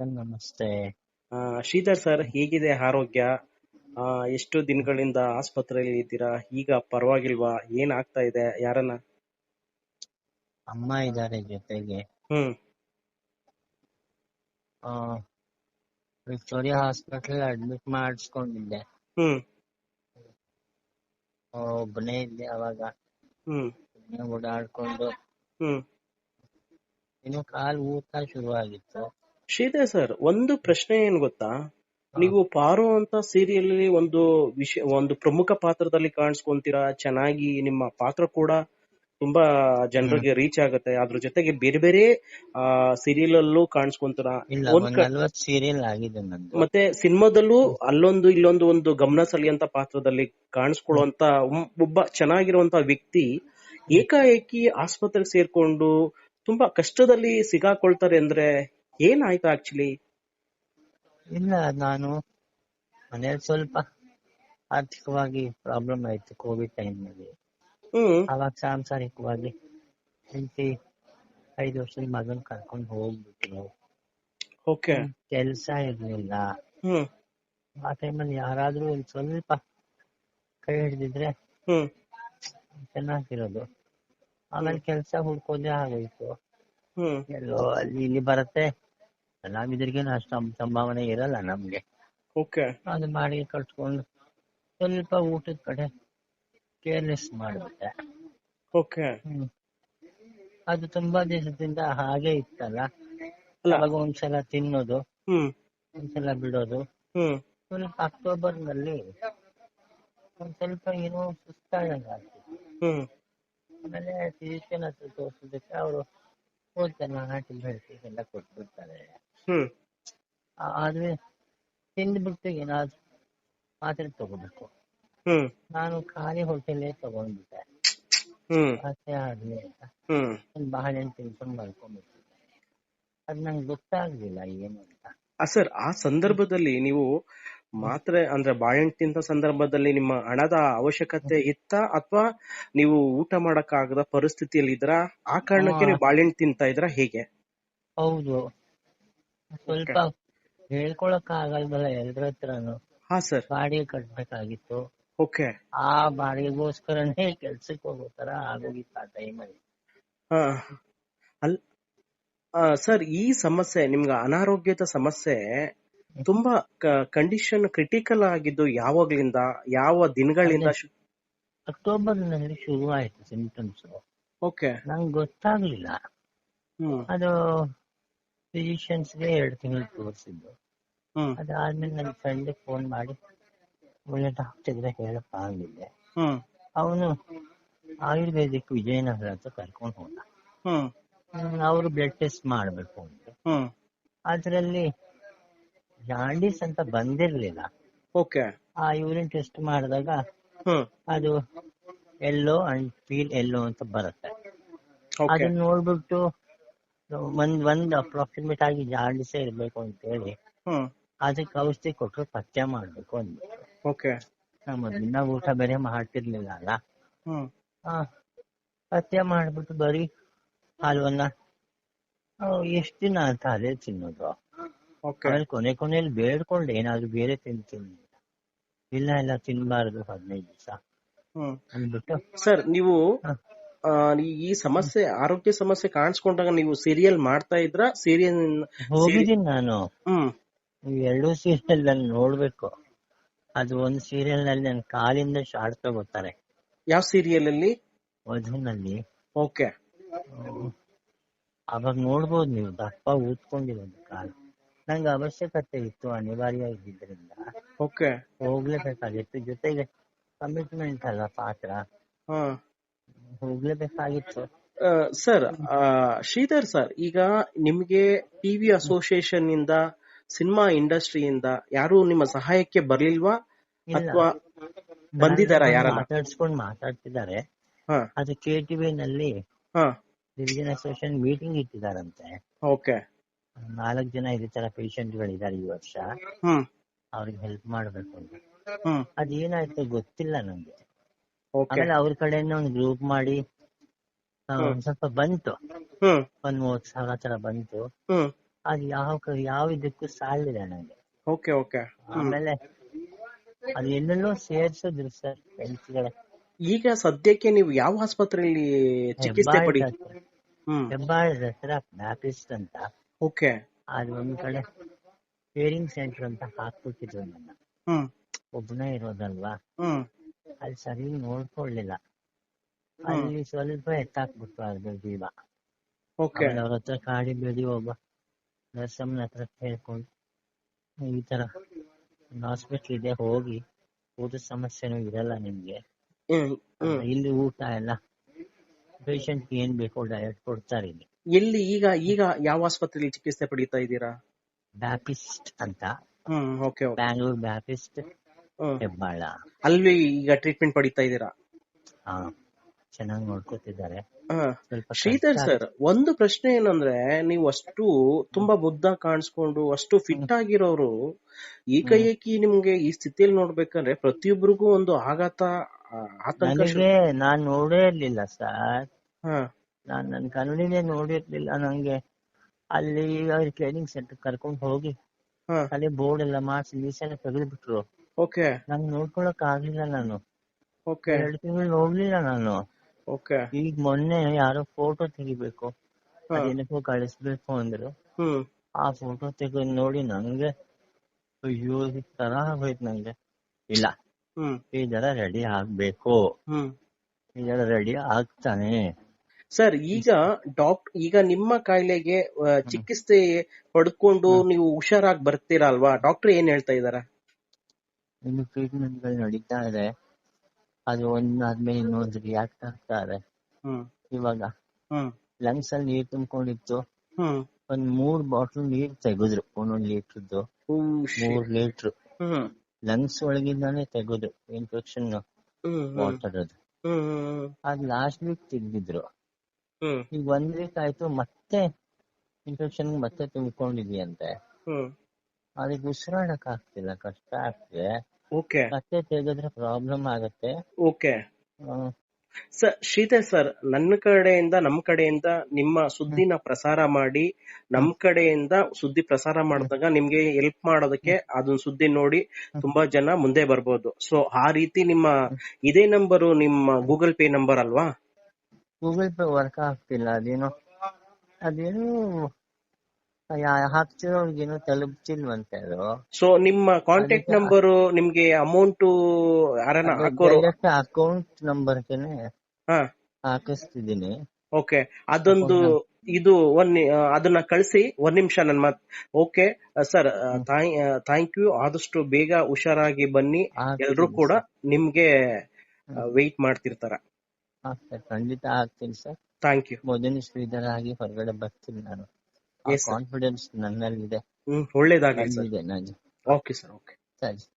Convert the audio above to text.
Sir ನಮಸ್ತೆ ಆ, Sridhar sir ಹೇಗಿದೆ ಆರೋಗ್ಯ? ಆ, ಎಷ್ಟು ದಿನಗಳಿಂದ ಆಸ್ಪತ್ರೆಯಲ್ಲಿ ಇದ್ದೀರಾ? ಈಗ ಪರವಾಗಿಲ್ವಾ? ಏನ್ ಆಗ್ತಾ ಇದೆ? ಯಾರನ್ನ? ಅಮ್ಮ ಇದ್ದಾರೆ ಜೊತೆಗೆ. ಹ್ಮ್. ಆ, ವಿಕ್ಟೋರಿಯಾ ಹಾಸ್ಪಿಟಲ್ ಅಡ್ಮಿಟ್ ಮಾಡಿಸ್ಕೊಂಡಿದ್ದೆ. ಹ್ಮ್. ಒಬ್ಬನೇ ಇದ್ದೆ ಅವಾಗ. ಹ್ಮ್. ಓಡಾಡ್ಕೊಂಡು. ಹ್ಮ್. ಇನ್ನು ಕಾಲ್ ಊತ ಶುರುವಾಗಿತ್ತು. ಶ್ರೀಧರ್ ಸರ್ ಒಂದು ಪ್ರಶ್ನೆ ಏನ್ ಗೊತ್ತಾ? ನೀವು ಪಾರು ಅಂತ ಸೀರಿಯಲ್ ಅಲ್ಲಿ ಒಂದು ವಿಷಯ ಒಂದು ಪ್ರಮುಖ ಪಾತ್ರದಲ್ಲಿ ಕಾಣಿಸ್ಕೊಂತೀರಾ? ಚೆನ್ನಾಗಿ ನಿಮ್ಮ ಪಾತ್ರ ಕೂಡ ತುಂಬಾ ಜನರಿಗೆ ರೀಚ್ ಆಗುತ್ತೆ. ಅದ್ರ ಜೊತೆಗೆ ಬೇರೆ ಬೇರೆ ಆ ಸೀರಿಯಲ್ ಅಲ್ಲೂ ಕಾಣಿಸ್ಕೊಂತೀರಾ ಸೀರಿಯಲ್ ಆಗಿದೆ ಮತ್ತೆ ಸಿನಿಮಾದಲ್ಲೂ ಅಲ್ಲೊಂದು ಇಲ್ಲೊಂದು ಒಂದು ಗಮನ ಸಲಿಯಂತ ಪಾತ್ರದಲ್ಲಿ ಕಾಣಿಸ್ಕೊಳ್ಳುವಂತ ಒಬ್ಬ ಚೆನ್ನಾಗಿರುವಂತ ವ್ಯಕ್ತಿ ಏಕಾಏಕಿ ಆಸ್ಪತ್ರೆಗೆ ಸೇರ್ಕೊಂಡು ತುಂಬಾ ಕಷ್ಟದಲ್ಲಿ ಸಿಗಾಕೊಳ್ತಾರೆ ಅಂದ್ರೆ ಏನಾಯ್ತು ಆಕ್ಚುಲಿ ಇಲ್ಲ ನಾನು ಮನೇಲಿ ಸ್ವಲ್ಪ ಆರ್ಥಿಕವಾಗಿ ಪ್ರಾಬ್ಲಮ್ ಆಯ್ತು ಕೋವಿಡ್ ಟೈಮ್ನಲ್ಲಿ ಹ್ಮ್. ಅವಾಗ ಸಾಂಸಾರಿಕವಾಗಿ ಹೆಂಡತಿ ಐದು ವರ್ಷದ ಮಗನ್ ಕರ್ಕೊಂಡು ಹೋಗ್ಬಿಟ್ರು. ಓಕೆ ಕೆಲ್ಸ ಇರ್ಲಿಲ್ಲ. ಹ್ಮ್. ಆ ಟೈಮಲ್ಲಿ ಯಾರಾದ್ರೂ ಒಂದ್ ಸ್ವಲ್ಪ ಕೈ ಹಿಡಿದಿದ್ರೆ ಹ್ಮ್. ಚೆನ್ನಾಗಿರೋದು. ಆಮೇಲೆ ಕೆಲ್ಸ ಹುಡ್ಕೋದೇ ಆಗೋಯ್ತು. ಹ್ಮ್. ಎಲ್ಲೋ ಅಲ್ಲಿ ಇಲ್ಲಿ ಬರುತ್ತೆ. ಕಲಾವಿದರಿಗೇನು ಅಷ್ಟು ಸಂಭಾವನೆ ಇರಲ್ಲ ನಮ್ಗೆ. ಓಕೆ ಅದು ಮಾಡಿ ಕಟ್ಕೊಂಡು ಸ್ವಲ್ಪ ಊಟದ ಕಡೆ ಕೇರ್ಲೆಸ್ ಮಾಡ್ಬಿಟ್ಟೆ. ಓಕೆ ಅದು ತುಂಬಾ ದಿವಸದಿಂದ ಹಾಗೆ ಇತ್ತಲ್ಲ. ಅವಾಗ ಒಂದ್ಸಲ ತಿನ್ನೋದು ಹ್ಮ್. ಒಂದ್ಸಲ ಬಿಡೋದು. ಹ್ಮ್. ಸ್ವಲ್ಪ ಅಕ್ಟೋಬರ್ನಲ್ಲಿ ಒಂದ್ ಸ್ವಲ್ಪ ಏನೋ ಸುಸ್ತಾದಂಗ ಆಮೇಲೆ ಫಿಸಿಷಿಯನ್ ಹತ್ರ ತೋರಿಸೋದಕ್ಕೆ ಅವರು ಹೋಗ್ತಾನೆ ಬೆಳ್ಸಿಗೆ ಎಲ್ಲ ಕೊಟ್ಬಿಡ್ತಾರೆ. ಆದ್ರೆ ತಿಂದ್ಬಿಟ್ಟು ಏನಾದ್ರು ಮಾತ್ರೆ ತಗೋಬೇಕು. ಹ್ಮ್. ನಾನು ಖಾಲಿ ಹೋಟೆಲ್ ತಗೊಂಡ್ಬಿಟ್ಟೆ ಹ್ಮ್. ಮತ್ತೆ ಆಗ್ಲಿಲ್ಲ ಬಾಳೆಹಣ್ಣು ತಿನ್ಕೊಂಡು ಮಲ್ಕೊಂಡ್ಬಿಟ್ಟಿದ್ದೆ. ಅದ್ ನಂಗೆ ಗೊತ್ತಾಗ್ಲಿಲ್ಲ ಏನು ಅಂತ. ಸರ್ ಆ ಸಂದರ್ಭದಲ್ಲಿ ನೀವು ಮಾತ್ರೆ ಅಂದ್ರೆ ಬಾಳೆಹಣ್ಣು ತಿಂತ ಸಂದರ್ಭದಲ್ಲಿ ನಿಮ್ಮ ಹಣದ ಅವಶ್ಯಕತೆ ಇತ್ತ ಅಥವಾ ನೀವು ಊಟ ಮಾಡಕ್ಕಾಗದ ಪರಿಸ್ಥಿತಿಯಲ್ಲಿ ಇದ್ರ ಆ ಕಾರಣಕ್ಕೆ ನೀವು ಬಾಳೆಹಣ್ಣು ತಿಂತಾ ಇದ್ರ ಹೇಗೆ? ಹೌದು. ಸ್ವಲ್ಪ ಹೇಳ್ಕೊಳಕ್ ಆಗಲ್ವಲ್ಲ ಎಲ್ರ ಹತ್ರನು. ಹಾ ಸರ್. ಬಾಡಿಗೆ ಕಟ್ಬೇಕಾಗಿತ್ತು. ಓಕೆ. ಆ ಬಾಡಿಗೆಗೋಸ್ಕರನೇ ಕೆಲ್ಸಕ್ಕೆ ಹೋಗೋ ತರ ಆಗೋಗಿತ್ತು ಆ ಟೈಮಲ್ಲಿ. ಅಲ್ ಸರ್ ಈ ಸಮಸ್ಯೆ ನಿಮ್ಗೆ ಅನಾರೋಗ್ಯದ ಸಮಸ್ಯೆ ತುಂಬಾ ಕಂಡೀಷನ್ ಕ್ರಿಟಿಕಲ್ ಆಗಿದ್ದು ಯಾವಾಗ್ಲಿಂದ ಯಾವ ದಿನಗಳಿಂದ ಅಕ್ಟೋಬರ್ನಲ್ಲಿ ಶುರು ಆಯ್ತು ಸಿಂಪ್ಟಮ್ಸ್ ಓಕೆ. ನಂಗೆ ಗೊತ್ತಾಗ್ಲಿಲ್ಲ. ಅದು ಫಿಸಿಷಿಯನ್ಸ್ಗೆ ಎರಡು ತಿಂಗಳು ತೋರಿಸಿದ್ದು ಹ್ಮ್. ಅದಾದ್ಮೇಲೆ ನನ್ನ ಫ್ರೆಂಡ್ ಫೋನ್ ಮಾಡಿ ಒಳ್ಳೆ ಡಾಕ್ಟರ್ ಇದ್ರೆ ಹೇಳಪ್ಪ ಅಂದಿದ್ದೆ. ಹ್ಮ್. ಅವನು ಆಯುರ್ವೇದಿಕ್ ವಿಜಯನಗರ ಅಂತ ಕರ್ಕೊಂಡು ಹೋದ. ಹ್ಮ್. ಅವರು ಬ್ಲಡ್ ಟೆಸ್ಟ್ ಮಾಡಬೇಕು ಅಂತ. ಹ್ಮ್. ಅದ್ರಲ್ಲಿ ಜಾಂಡೀಸ್ ಅಂತ ಬಂದಿರ್ಲಿಲ್ಲ. ಓಕೆ. ಆ ಯೂರಿನ್ ಟೆಸ್ಟ್ ಮಾಡಿದಾಗ ಹ್ಮ್. ಅದು ಎಲ್ಲೋ ಅಂಡ್ ಫೀಲ್ ಎಲ್ಲೋ ಅಂತ ಬರುತ್ತೆ. ಅದನ್ನ ನೋಡ್ಬಿಟ್ಟು ಒಂದ್ ಒಂದ್ ಅಪ್ರಾಕ್ಸಿಮೇಟ್ ಆಗಿ ಜಾಂಡೀಸೇ ಇರ್ಬೇಕು ಅಂತ ಹೇಳಿ ಹ್ಮ್. ಅದಕ್ಕೆ ಔಷಧಿ ಕೊಟ್ಟರು ಪಥ್ಯ ಮಾಡ್ಬೇಕು ಅಂದ್ ಓಕೆ. ನಾ ದಿನ ಊಟ ಬೇರೆ ಮಾಡ್ತಿರ್ಲಿಲ್ಲ ಅಲ್ಲ? ಹ್ಮ್. ಆ, ಪಥ್ಯ ಮಾಡ್ಬಿಟ್ಟು ಬರೀ ಹಾಲುವನ್ನ ಎಷ್ಟ್ ದಿನ ಅಂತ ಅದೇ ತಿನ್ನೋದು. ಓಕೆ. ಆಮೇಲೆ ಕೊನೆ ಕೊನೆಯಲ್ಲಿ ಬೇಡ್ಕೊಂಡೆ ಏನಾದ್ರು ಬೇರೆ ತಿಂತೀನಿ ಅಂತ. ಇಲ್ಲ ಇಲ್ಲ ತಿನ್ಬಾರ್ದು ಹದಿನೈದು ದಿವಸ. ಹ್ಮ್. ಅಂದ್ಬಿಟ್ಟು. ಸರ್ ನೀವು ಹ. ಆ, ಈ- ಸಮಸ್ಯೆ ಆರೋಗ್ಯ ಸಮಸ್ಯೆ ಕಾಣಿಸ್ಕೊಂಡಾಗ ನೀವು ಸೀರಿಯಲ್ ಮಾಡ್ತಾ ಇದ್ರ ಸೀರಿಯಲ್ ಹೋಗಿದ್ದೀನಿ ನಾನು. ಎರಡು ಸೀರಿಯಲ್ ನಾನು ನೋಡ್ಬೇಕು. ಅದು ಒಂದ್ ಸೀರಿಯಲ್ನಲ್ಲಿ ನನ್ ಕಾಲಿಂದ ಶಾರ್ಟ್ ತಗೋತಾರೆ. ಯಾವ ಸೀರಿಯಲ್ ಅಲ್ಲಿ? ವಧುನಲ್ಲಿ ಓಕೆ. ಅವಾಗ ನೋಡ್ಬೋದು ನೀವು ದಪ್ಪ ಊದ್ಕೊಂಡಿರೋದು ಕಾಲು. ನಂಗೆ ಅವಶ್ಯಕತೆ ಇತ್ತು ಅನಿವಾರ್ಯ ಇದ್ದಿದ್ರಿಂದ ಓಕೆ. ಹೋಗ್ಲೇಬೇಕಾಗಿತ್ತು. ಜೊತೆಗೆ ಕಮಿಟ್ಮೆಂಟ್ ಅಲ್ಲ ಪಾತ್ರ. ಹೋಗ್ಲೇಬೇಕಾಗಿತ್ತು ಸರ್ ಶ್ರೀಧರ್ ಸರ್ ಈಗ ನಿಮ್ಗೆ ಟಿವಿ ಅಸೋಸಿಯೇಷನ್ ಇಂದ ಸಿನಿಮಾ ಇಂಡಸ್ಟ್ರಿಯಿಂದ ಯಾರು ನಿಮ್ಮ ಸಹಾಯಕ್ಕೆ ಬರ್ಲಿಲ್ವಾ? ಅಥವಾ ಬಂದಿದಾರ ಯಾರ ಮಾತಾಡ್ಸ್ಕೊಂಡ್ ಮಾತಾಡ್ತಿದ್ದಾರೆ. ಅದು ಕೆ ಟಿವಿ ನಲ್ಲಿ ಹಾ. ರಿಲಿಜನ್ ಅಸೋಸಿಯೇಷನ್ ಮೀಟಿಂಗ್ ಇಟ್ಟಿದಾರಂತೆ ಓಕೆ. ನಾಲ್ಕು ಜನ ಇದೇ ತರ ಪೇಷಂಟ್ ಗಳಿದ್ದಾರೆ ಈ ವರ್ಷ. ಹ್ಮ್. ಅವ್ರಿಗೆ ಹೆಲ್ಪ್ ಮಾಡ್ಬೇಕು ಅಂತ. ಅದೇನಾಯ್ತು ಗೊತ್ತಿಲ್ಲ ನಂಗೆ. ಆಮೇಲೆ ಅವ್ರ ಕಡೆಯಿಂದ ಒಂದು ಗ್ರೂಪ್ ಮಾಡಿ ಒಂದ್ ಸ್ವಲ್ಪ ಬಂತು. ಒಂದ್ ಮೂವತ್ ಸಾವಿರ ತರ ಬಂತು. ಅದ್ ಯಾವ ಯಾವ ಇದಕ್ಕೂ ಸಾಲಿಲ್ಲ ನಂಗೆ. ಓಕೆ ಓಕೆ ಆಮೇಲೆ ಅದು ಎಲ್ಲೆಲ್ಲೋ ಸೇರ್ಸಿದ್ರು ಸರ್ ಗಳೇ ಈಗ ಸದ್ಯಕ್ಕೆ ನೀವು ಯಾವ ಆಸ್ಪತ್ರೆಯಲ್ಲಿ ಚಿಕಿತ್ಸೆ ಪಡಿ ಹೆಬ್ಬಾಳದ ಹತ್ರ ಬ್ಯಾಪಿಸ್ಟ್ ಅಂತ. ಓಕೆ ಅದು ಒಂದ್ ಕಡೆ ಕೇರಿಂಗ್ ಸೆಂಟರ್ ಅಂತ ಹಾಕ್ಬಿಟ್ಟಿದ್ರು ನನ್ನ. ಒಬ್ಬನೇ ಇರೋದಲ್ವಾ. ಅಲ್ಲಿ ಸರಿ ನೋಡ್ಕೊಳ್ಳಿಲ್ಲ. ಅಲ್ಲಿ ಸ್ವಲ್ಪ ಎತ್ತಾಕ್ಬಿಟ್ರು ಅದ್ರ ಜೀವ. ಅವ್ರ ಹತ್ರ ಕಾಡಿ ಬೆಳಿ ಒಬ್ಬ ನರ್ಸಮ್ಮನ ಹತ್ರ ಕೇಳ್ಕೊಂಡು ಈ ತರ ಹಾಸ್ಪಿಟ್ಲ್ ಇದೆ ಹೋಗಿ ಊಟದ ಸಮಸ್ಯೆನೂ ಇರಲ್ಲ ನಿಮ್ಗೆ. ಇಲ್ಲಿ ಊಟ ಎಲ್ಲ ಪೇಷಂಟ್ ಏನ್ ಬೇಕೋ ಡಯಟ್ ಕೊಡ್ತಾರೆ ಇಲ್ಲಿ. ಎಲ್ಲಿ ಈಗ ಈಗ ಯಾವ ಆಸ್ಪತ್ರೆಯಲ್ಲಿ ಚಿಕಿತ್ಸೆ ಪಡೀತಾ ಇದ್ದೀರಾ? ಬ್ಯಾಪಿಸ್ಟ್ ಅಂತ. ಬ್ಯಾಂಗ್ಳೂರ್ ಬ್ಯಾಪಿಸ್ಟ್ ಹೆಬ್ಬಾಳ ಅಲ್ಲಿ ಈಗ ಟ್ರೀಟ್ಮೆಂಟ್ ಪಡಿತಾ ಇದ್ದೀರಾ? ಹಾ ಚೆನ್ನಾಗಿ ನೋಡ್ಕೊತಿದ್ದಾರೆ. ಹಾ. ಸ್ವಲ್ಪ ಶ್ರೀಧರ್ ಸರ್ ಒಂದು ಪ್ರಶ್ನೆ ಏನಂದ್ರೆ ನೀವು ಅಷ್ಟು ತುಂಬಾ ಬುದ್ಧ ಕಾಣಿಸ್ಕೊಂಡು ಅಷ್ಟು ಫಿಟ್ ಆಗಿರೋರು ಏಕಾಏಕಿ ನಿಮ್ಗೆ ಈ ಸ್ಥಿತಿಯಲ್ಲಿ ನೋಡ್ಬೇಕಂದ್ರೆ ಪ್ರತಿಯೊಬ್ಬರಿಗೂ ಒಂದು ಆಘಾತ ಆತಂಕ ನನಗೆ ನಾನ್ ನೋಡೇ ಇರ್ಲಿಲ್ಲ ಸರ್ ಹಾ. ನಾನ್ ನನ್ ಕನ್ನಡಿನೇ ನೋಡಿರ್ಲಿಲ್ಲ ನಂಗೆ ಅಲ್ಲಿ ಟ್ರೈನಿಂಗ್ ಸೆಂಟರ್ ಕರ್ಕೊಂಡ್ ಹೋಗಿ ಹಾ. ಅಲ್ಲಿ ಬೋರ್ಡ್ ಎಲ್ಲ ಮಾಡಿಸಿ ಮೀಸೆಲ್ಲ ತೆಗೆದ್ಬಿಟ್ರು. ಓಕೆ ನಂಗ್ ನೋಡ್ಕೊಳಕ್ ಆಗ್ಲಿಲ್ಲ ನಾನು. ಓಕೆ ಎರಡು ತಿಂಗಳು ನೋಡ್ಲಿಲ್ಲ ನಾನು. ಓಕೆ ಈಗ ಮೊನ್ನೆ ಯಾರೋ ಫೋಟೋ ತೆಗಿಬೇಕು. ಏನಕ್ಕೂ ಅದೇನಕ್ಕೋ ಕಳಿಸ್ಬೇಕು ಅಂದ್ರು. ಆ ಫೋಟೋ ತೆಗೆದು ನೋಡಿ ನಂಗೆ ಅಯ್ಯೋ ಈ ತರ ಆಗೋಯ್ತು ನಂಗೆ. ಇಲ್ಲ. ಈ ತರ ರೆಡಿ ಆಗ್ಬೇಕು. ಈ ತರ ರೆಡಿ ಆಗ್ತಾನೆ. ಸರ್ ಈಗ ಡಾಕ್ಟರ್ ಈಗ ನಿಮ್ಮ ಕಾಯಿಲೆಗೆ ಚಿಕಿತ್ಸೆ ಪಡ್ಕೊಂಡು ನೀವು ಹುಷಾರಾಗಿ ಬರ್ತೀರಾ ಅಲ್ವಾ? ಡಾಕ್ಟರ್ ಏನ್ ಹೇಳ್ತಾ ಇದಾರೆ? ಇನ್ನು ಟ್ರೀಟ್ಮೆಂಟ್ಗಳು ನಡೀತಾ ಇದೆ. ಅದು ಒಂದಾದ್ಮೇಲೆ ಇನ್ನೊಂದು ರಿಯಾಕ್ಟ್ ಆಗ್ತಾ ಇದೆ. ಇವಾಗ ಲಂಗ್ಸ್ ಅಲ್ಲಿ ನೀರ್ ತುಂಬಿಕೊಂಡಿತ್ತು. ಒಂದ್ ಮೂರ್ ಬಾಟಲ್ ನೀರ್ ತೆಗೆದ್ರು ಒಂದೊಂದ್ ಲೀಟರ್ದು ಓ, ಮೂರ್ ಲೀಟರ್. ಹ್ಮ್. ಲಂಗ್ಸ್ ಒಳಗಿಂದಾನೆ ತೆಗೆದ್ರು ಇನ್ಫೆಕ್ಷನ್ ವಾಟರ್ ಅದು. ಅದ್ ಲಾಸ್ಟ್ ವೀಕ್ ತೆಗ್ದಿದ್ರು ಈಗ ಒಂದ್ ವೀಕ್ ಆಯ್ತು ಮತ್ತೆ ಇನ್ಫೆಕ್ಷನ್ ಮತ್ತೆ ತುಂಬಿಕೊಂಡಿದ್ಯಂತೆ. ಅದಕ್ಕೆ ಉಸಿರಾಡಕ್ ಆಗ್ತಿಲ್ಲ ಕಷ್ಟ ಆಗ್ತಿದೆ. ಓಕೆ. ಮತ್ತೆ ತೆಗೆದ್ರೆ ಪ್ರಾಬ್ಲಮ್ ಆಗತ್ತೆ. ಓಕೆ. ಸರ್ ಶ್ರೀಧರ್ ಸರ್ ನನ್ನ ಕಡೆಯಿಂದ ನಮ್ ಕಡೆಯಿಂದ ನಿಮ್ಮ ಸುದ್ದಿನ ಪ್ರಸಾರ ಮಾಡಿ ನಮ್ ಕಡೆಯಿಂದ ಸುದ್ದಿ ಪ್ರಸಾರ ಮಾಡಿದಾಗ ನಿಮ್ಗೆ ಹೆಲ್ಪ್ ಮಾಡೋದಕ್ಕೆ ಅದನ್ನ ಸುದ್ದಿ ನೋಡಿ ತುಂಬಾ ಜನ ಮುಂದೆ ಬರ್ಬೋದು. ಸೊ ಆ ರೀತಿ ನಿಮ್ಮ ಇದೇ ನಂಬರು ನಿಮ್ಮ ಗೂಗಲ್ ಪೇ ನಂಬರ್ ಅಲ್ವಾ? ಗೂಗಲ್ ಪೇ ವರ್ಕ್ ಆಗ್ತಿಲ್ಲ ಅದೇನೋ ಅದೇನು ಹಾಕ್ತಿರೋರ್ಗೇನೋ ತಲುಪ್ತಿಲ್ವಂತೆ ಅದು. ಸೊ ನಿಮ್ಮ ಕಾಂಟ್ಯಾಕ್ಟ್ ನಂಬರ್ ನಂಬರು ನಿಮ್ಗೆ ಅಮೌಂಟ್ ಯಾರನ್ನ ಹಾಕೋರು? ಅಕೌಂಟ್ ನಂಬರ್ಗೆನೆ ಹಾ. ಹಾಕಿಸ್ತಿದೀನಿ ಓಕೆ ಅದೊಂದು ಇದು ಒಂದ್ ಅದನ್ನ ಕಳಿಸಿ ಒಂದ್ ನಿಮಿಷ ನನ್ ಮಾತ್ ಓಕೆ ಸರ್ ಥ್ಯಾಂಕ್ ಯು ಆದಷ್ಟು ಬೇಗ ಹುಷಾರಾಗಿ ಬನ್ನಿ. ಎಲ್ರು ಕೂಡ ನಿಮ್ಗೆ ವೆಯ್ಟ್ ಮಾಡ್ತಿರ್ತಾರ. ಖಂಡಿತ ಆಗ್ತೀನಿ ಸರ್. ಥ್ಯಾಂಕ್ ಯು ಮೊದಲು ಶ್ರೀಧರ ಆಗಿ ಹೊರಗಡೆ ಬರ್ತೀನಿ ನಾನು. Yes, ಕಾನ್ಫಿಡೆನ್ಸ್ ನನ್ನಲ್ಲಿದೆ. ಇದೆ ಒಳ್ಳೇದಾಗ್ಲಿ ಸರ್. ಓಕೆ ಸರ್ ಓಕೆ ಸರಿ.